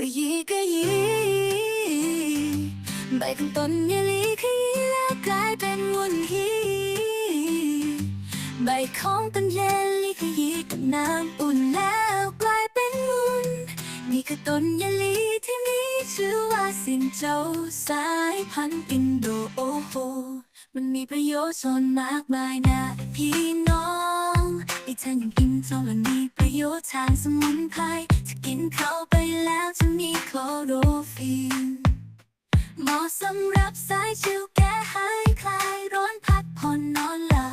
ขยี้ขยี้ใบของต้นยาลีขยี้แล้วกลายเป็นวุ้นฮีใบของต้นเยลลี่ขยี้กับน้ำอุ่นแล้วกลายเป็นวุ้นนี่คือต้นยาลีที่มีชื่อว่าสิงโจสายพันธุ์อินโดโอโหมันมีประโยชน์ส่วนมากมายนะพี่น้องไอ้ท่านยังกินโซมันมีประโยชน์ทางสมุนไพรถ้ากินเข้าไปแล้วจะ โคโรฟิลเหมาะสำหรับสายชิวแก้หายคลายร้อนพักผ่อนนอนหลั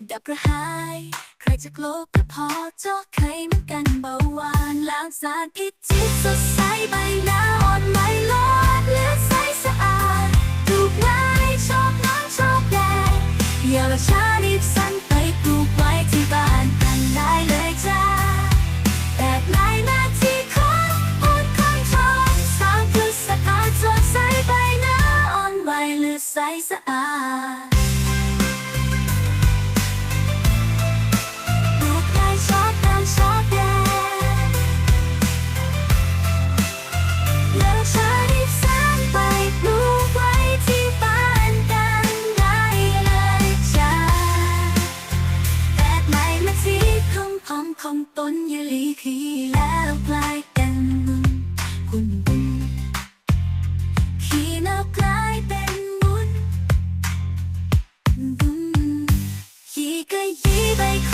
บดับกระหาย ใครจะโกลบก็พอเจาะไขมันกันเบาหวานล้างสารพิษจิตสดใสใบหน้าอ่อนไม่ลอดเลือดใสสะอาดถูกง่ายชอบน้ำชอบแดงอย่าละช้ารีบสั่ ใสสะอาดปลูกได้อบตามชอบแดดแล้วใช้สร้างไปปลูกไว้ที่บ้านกันได้เลยจ้าแดดไหมมาที่งพองของต้นยะลีขีแล้วปลาย kaibigan